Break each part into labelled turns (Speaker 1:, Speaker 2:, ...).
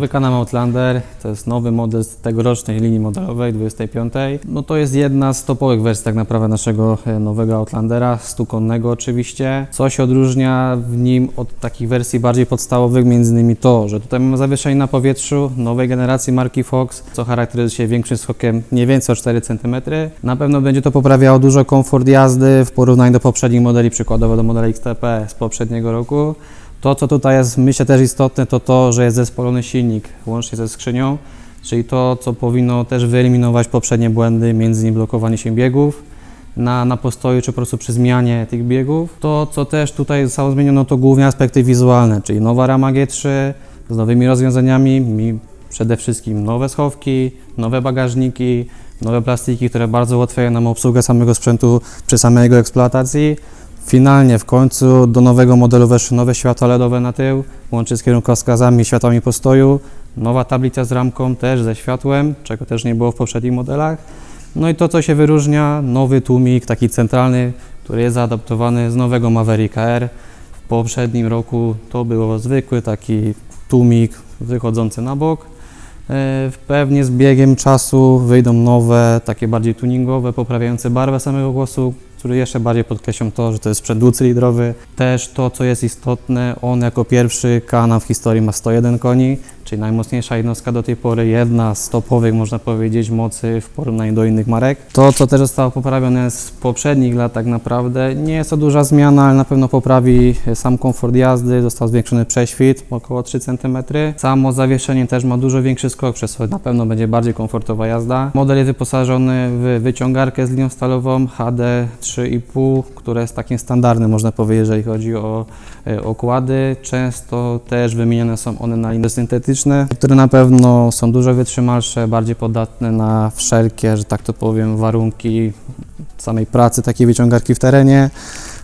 Speaker 1: Nowy kanał Outlander to jest nowy model z tegorocznej linii modelowej 25. No to jest jedna z topowych wersji tak naprawdę naszego e, nowego Outlandera, stukonnego oczywiście. Co się odróżnia w nim od takich wersji bardziej podstawowych, między innymi to, że tutaj mamy zawieszenie na powietrzu nowej generacji marki Fox, co charakteryzuje się większym skokiem nie więcej o 4 cm. Na pewno będzie to poprawiało dużo komfort jazdy w porównaniu do poprzednich modeli, przykładowo do modeli XTP z poprzedniego roku. To, co tutaj jest, myślę, też istotne, to to, że jest zespolony silnik łącznie ze skrzynią, czyli to, co powinno też wyeliminować poprzednie błędy, między innymi blokowanie się biegów na, na postoju, czy po prostu przy zmianie tych biegów. To, co też tutaj zostało zmienione, to głównie aspekty wizualne, czyli nowa rama G3 z nowymi rozwiązaniami, mi przede wszystkim nowe schowki, nowe bagażniki, nowe plastiki, które bardzo ułatwiają nam obsługę samego sprzętu przy samej jego eksploatacji. Finalnie w końcu do nowego modelu weszły nowe światła LEDowe na tył, łącznie z kierunkowskazami i światłami postoju. Nowa tablica z ramką też ze światłem, czego też nie było w poprzednich modelach. No i to, co się wyróżnia, nowy tłumik, taki centralny, który jest zaadaptowany z nowego Mavericka R. W poprzednim roku to było zwykły taki tłumik wychodzący na bok. E, Pewnie z biegiem czasu wyjdą nowe, takie bardziej tuningowe, poprawiające barwę samego głosu, które jeszcze bardziej podkreślą to, że to jest sprzęt dwucylindrowy. Też to, co jest istotne, on jako pierwszy kanał w historii ma 101 koni, czyli najmocniejsza jednostka do tej pory, jedna z topowych, można powiedzieć, mocy w porównaniu do innych marek. To, co też zostało poprawione z poprzednich lat tak naprawdę, nie jest to duża zmiana, ale na pewno poprawi sam komfort jazdy, został zwiększony prześwit, około 3 cm. Samo zawieszenie też ma dużo większy skok, przez co na pewno będzie bardziej komfortowa jazda. Model jest wyposażony w wyciągarkę z linią stalową HD 3,5, która jest takim standardem, można powiedzieć, jeżeli chodzi o e, okłady. Często też wymienione są one na linie syntetyczne, które na pewno są dużo wytrzymalsze, bardziej podatne na wszelkie, że tak to powiem, warunki samej pracy takiej wyciągarki w terenie.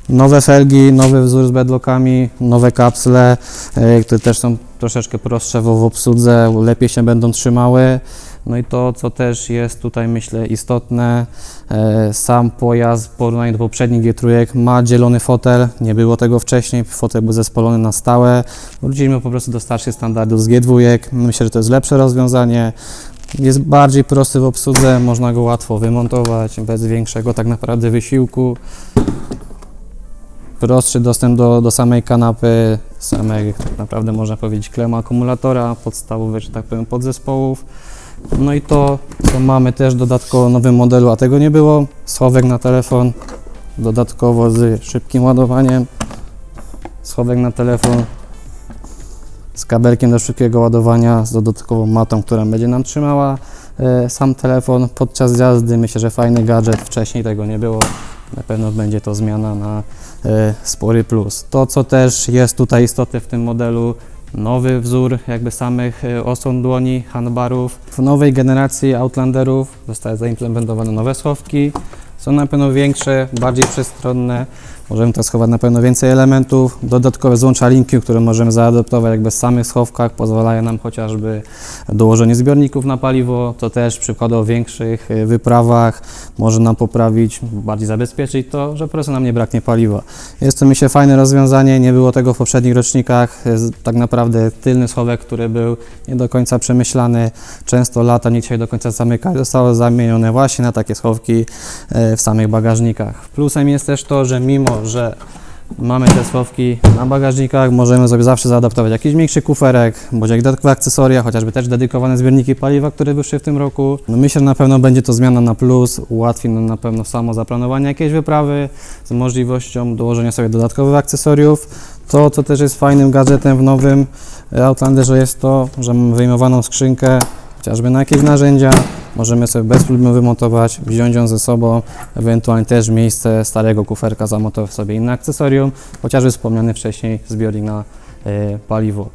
Speaker 1: Nowe felgi, nowy wzór z bedlockami, nowe kapsle, e, które też są troszeczkę prostsze w w obsłudze, lepiej się będą trzymały. No i to, co też jest tutaj myślę istotne, e, sam pojazd w porównaniu do poprzednich G3 ma dzielony fotel, nie było tego wcześniej, fotel był zespolony na stałe. Wróciliśmy po prostu do starszych standardów z G2, myślę, że to jest lepsze rozwiązanie. Jest bardziej prosty w obsłudze, można go łatwo wymontować, bez większego tak naprawdę wysiłku. Prostszy dostęp do, do samej kanapy, samej tak naprawdę można powiedzieć klemu akumulatora, podstawowych, że tak powiem, podzespołów. No i to, co mamy też dodatkowo w nowym modelu, a tego nie było, schowek na telefon, dodatkowo z szybkim ładowaniem, schowek na telefon z kabelkiem do szybkiego ładowania, z dodatkową matą, która będzie nam trzymała e, sam telefon podczas jazdy. Myślę, że fajny gadżet, wcześniej tego nie było. Na pewno będzie to zmiana na e, spory plus. To, co też jest tutaj istotne w tym modelu, nowy wzór jakby samych e, osłon dłoni, handbarów. W nowej generacji Outlanderów zostały zaimplementowane nowe schowki. Są na pewno większe, bardziej przestronne. Możemy też schować na pewno więcej elementów. Dodatkowe złącza linki, które możemy zaadoptować jakby w samych schowkach, pozwalają nam chociażby dołożenie zbiorników na paliwo, to też przykładowo w większych y, wyprawach może nam poprawić, bardziej zabezpieczyć to, że po prostu nam nie braknie paliwa. Jest to myślę fajne rozwiązanie, nie było tego w poprzednich rocznikach. Y, Tak naprawdę tylny schowek, który był nie do końca przemyślany, często lata nie chcieli do końca zamykać, zostało zamienione właśnie na takie schowki y, w samych bagażnikach. Plusem jest też to, że mimo, że mamy te schowki na bagażnikach, możemy sobie zawsze zaadaptować jakiś większy kuferek, bądź jakieś dodatkowe akcesoria, chociażby też dedykowane zbiorniki paliwa, które wyszły w tym roku. No myślę, że na pewno będzie to zmiana na plus, ułatwi nam na pewno samo zaplanowanie jakiejś wyprawy z możliwością dołożenia sobie dodatkowych akcesoriów. To, co też jest fajnym gadżetem w nowym Outlanderze jest to, że mamy wyjmowaną skrzynkę, chociażby na jakieś narzędzia, możemy sobie bez problemu wymontować, wziąć ją ze sobą, ewentualnie też miejsce starego kuferka zamontować sobie inne akcesorium, chociażby wspomniany wcześniej zbiornik na e, paliwo.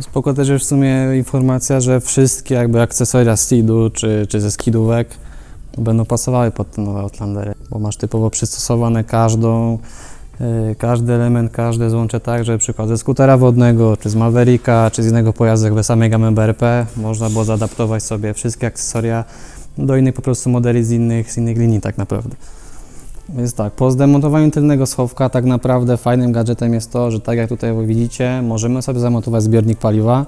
Speaker 1: Spoko też jest w sumie informacja, że wszystkie jakby akcesoria z Steedu czy, czy ze skidówek będą pasowały pod te nowe Outlandery, bo masz typowo przystosowane każdą, każdy element, każde złącze tak, że przykład ze skutera wodnego, czy z Mavericka, czy z innego pojazdu jakby samej gamy BRP, można było zaadaptować sobie wszystkie akcesoria do innych po prostu modeli z innych, z innych linii tak naprawdę. Więc tak, po zdemontowaniu tylnego schowka tak naprawdę fajnym gadżetem jest to, że tak jak tutaj widzicie, możemy sobie zamontować zbiornik paliwa.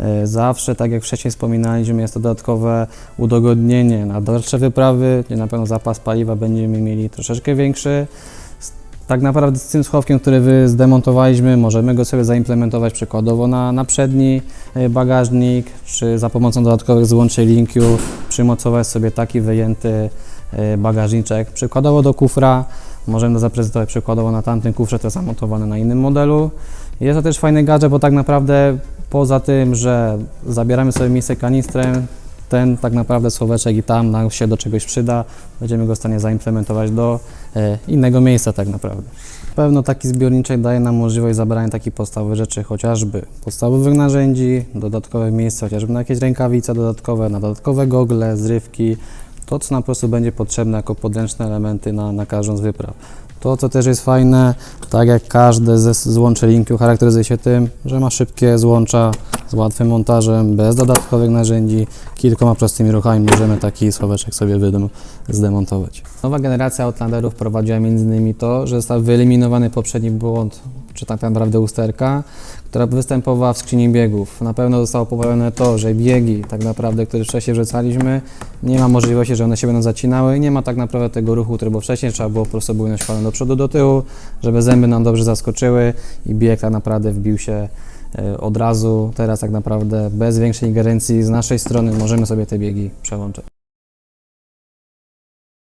Speaker 1: E, Zawsze, tak jak wcześniej wspominaliśmy, jest to dodatkowe udogodnienie na dalsze wyprawy, gdzie na pewno zapas paliwa będziemy mieli troszeczkę większy. Tak naprawdę z tym schowkiem, który wy zdemontowaliśmy, możemy go sobie zaimplementować przykładowo na, na przedni e, bagażnik, czy za pomocą dodatkowych złączy linkiu przymocować sobie taki wyjęty e, bagażniczek, przykładowo do kufra. Możemy to zaprezentować przykładowo na tamtym kufrze, to zamontowane na innym modelu. Jest to też fajny gadżet, bo tak naprawdę poza tym, że zabieramy sobie miejsce kanistrem, ten tak naprawdę schoweczek i tam nam się do czegoś przyda, będziemy go w stanie zaimplementować do e, innego miejsca tak naprawdę. Pewno taki zbiorniczek daje nam możliwość zabrania takich podstawowych rzeczy, chociażby podstawowych narzędzi, dodatkowe miejsce, chociażby na jakieś rękawice dodatkowe, na dodatkowe gogle, zrywki, to co nam po prostu będzie potrzebne jako podręczne elementy na, na każdą z wypraw. To, co też jest fajne, tak jak każde ze Linkiu charakteryzuje się tym, że ma szybkie złącza z łatwym montażem, bez dodatkowych narzędzi, kilkoma prostymi ruchami możemy taki schoweczek sobie zdemontować. Nowa generacja Outlanderów wprowadziła m.in. to, że został wyeliminowany poprzedni błąd, czy tak naprawdę usterka, która występowała w skrzyni biegów. Na pewno zostało poprawione to, że biegi, tak naprawdę, które wcześniej wrzucaliśmy, nie ma możliwości, że one się będą zacinały i nie ma tak naprawdę tego ruchu, który był wcześniej, trzeba było po prostu bujność falą do przodu, do tyłu, żeby zęby nam dobrze zaskoczyły i bieg tak naprawdę wbił się od razu. Teraz tak naprawdę bez większej ingerencji z naszej strony możemy sobie te biegi przełączyć.